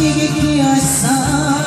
지키었어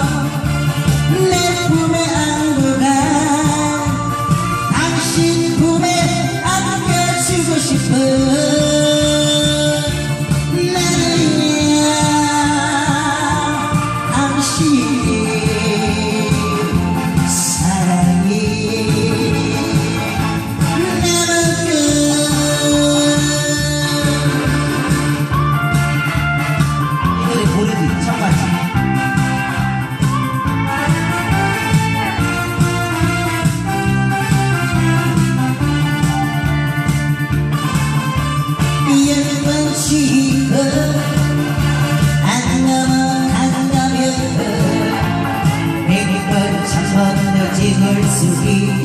me.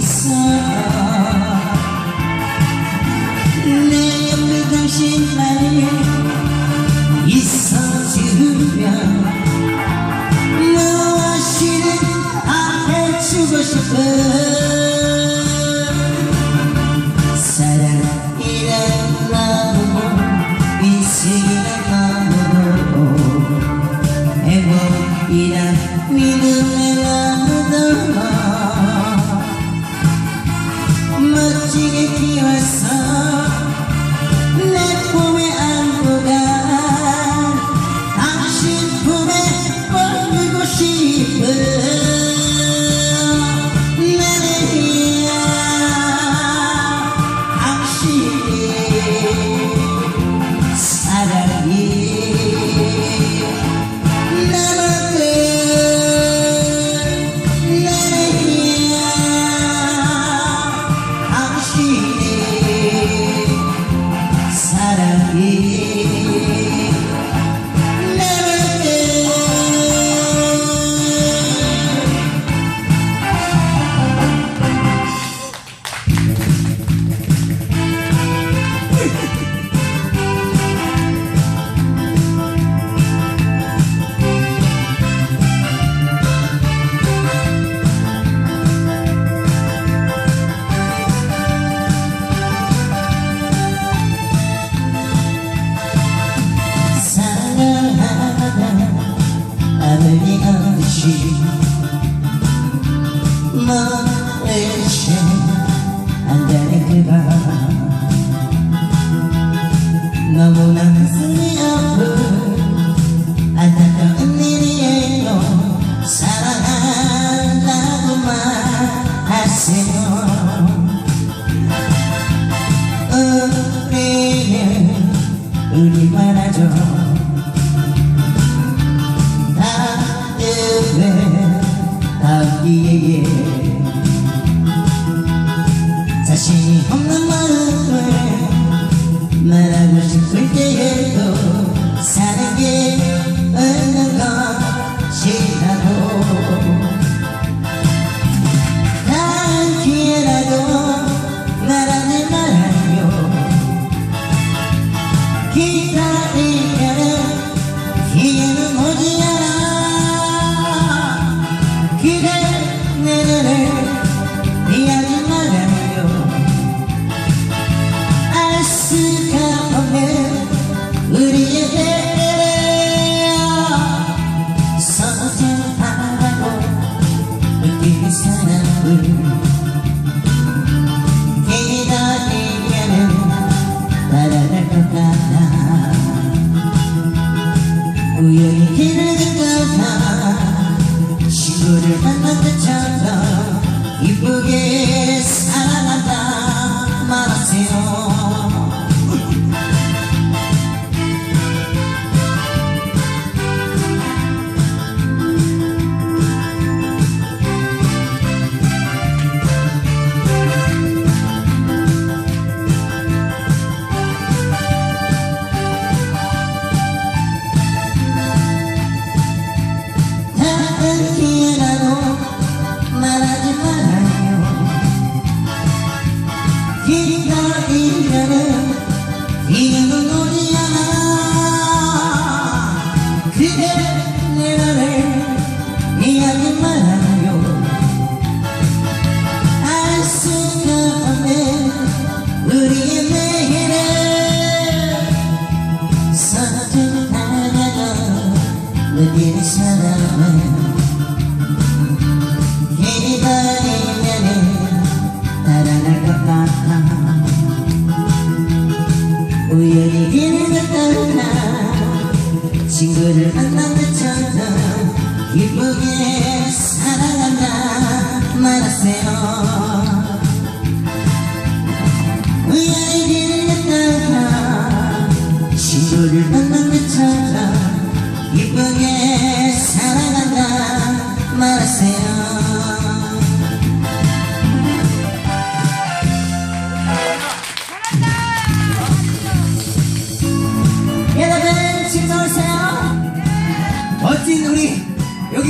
너무나 가슴이 아픈 안타까운 일이에요 사랑한다고 말하세요 우리는 우리만 하죠 다음에 다음 기회에 Kita 우연히 길을 걷다가 친구를 만난 것처럼 기쁘게 살아간다 말하세요.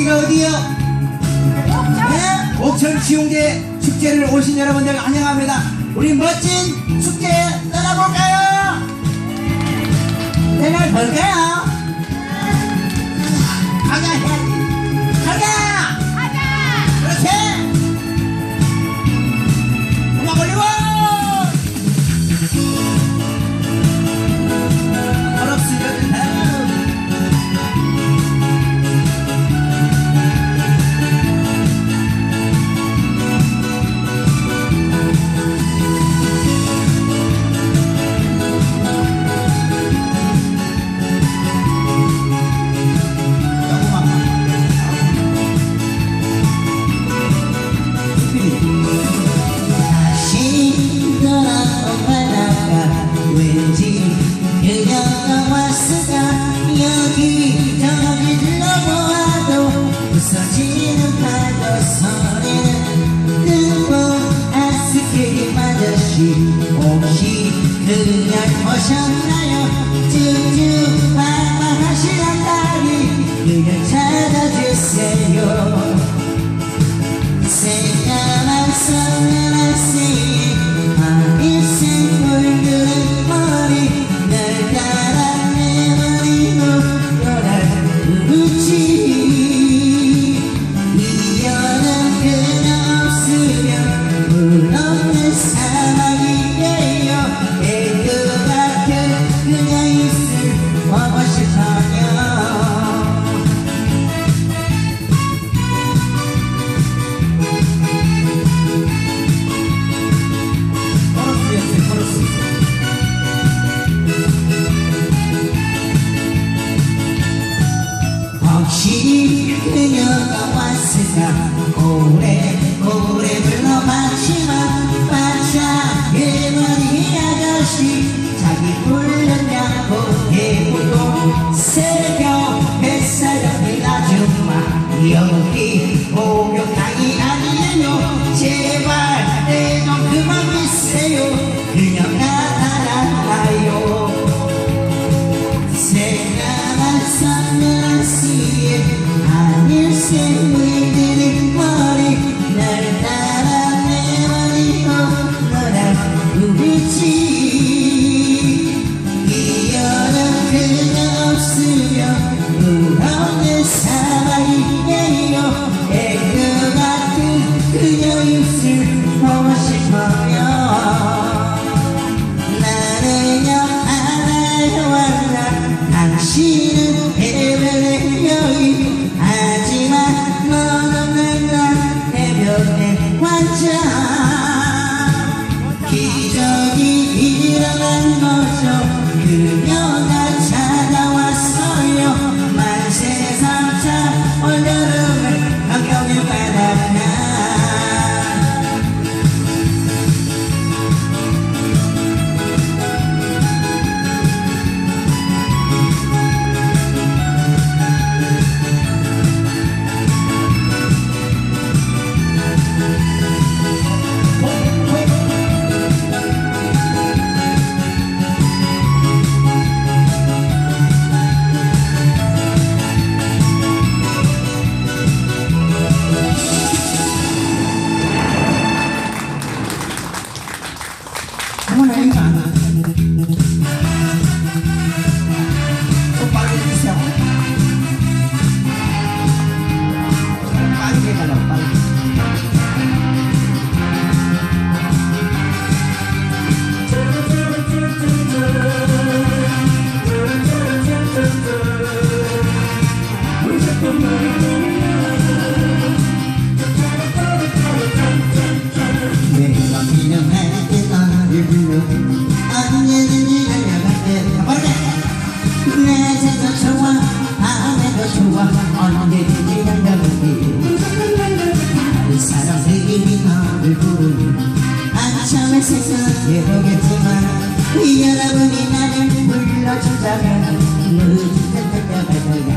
여기가 어디요? 네? 옥천 지웅제 축제를 오신 여러분들 환영합니다. 우리 멋진 축제 떠나볼까요? 내가 볼까요? 가자, Dönüp aşan 우리 왔을까 고래 고래 불러 마지막 마차 일본이 아저씨 자기 불렀냐고 해보고 새벽 햇살이 아줌마 여기 외로겠지만 이 여러분이 나를 불러주자면 무지든 달려가서야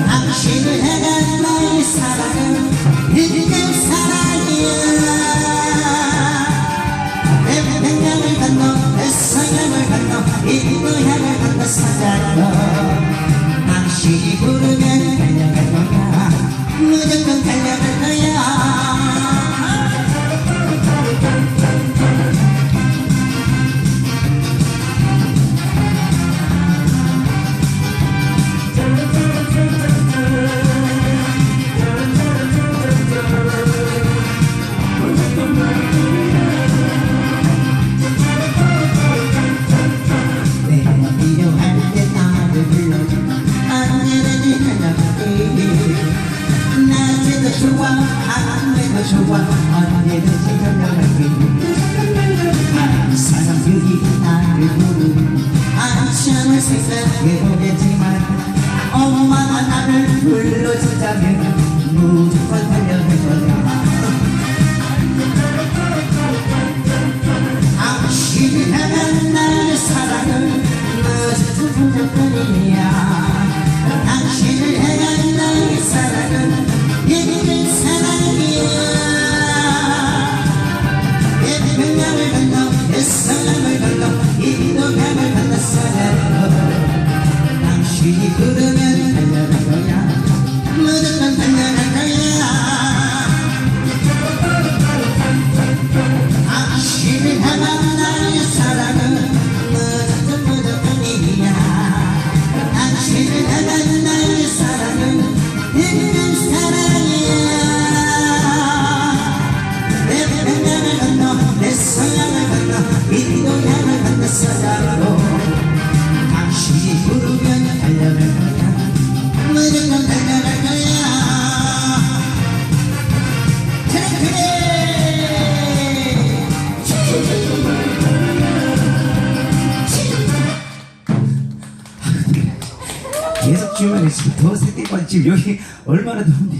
당신을 향한 나의 사랑은 이제 인도 향한 한사자로 당신이 부르면 달려갈 거야 무조건 달려갈 나를 불러주자면 무조건 달려들어야. 당신이 향한 나의 사랑은 마저 두분뿐이야. 당신을 향한 나의 사랑은 지금 여기 얼마나 더운데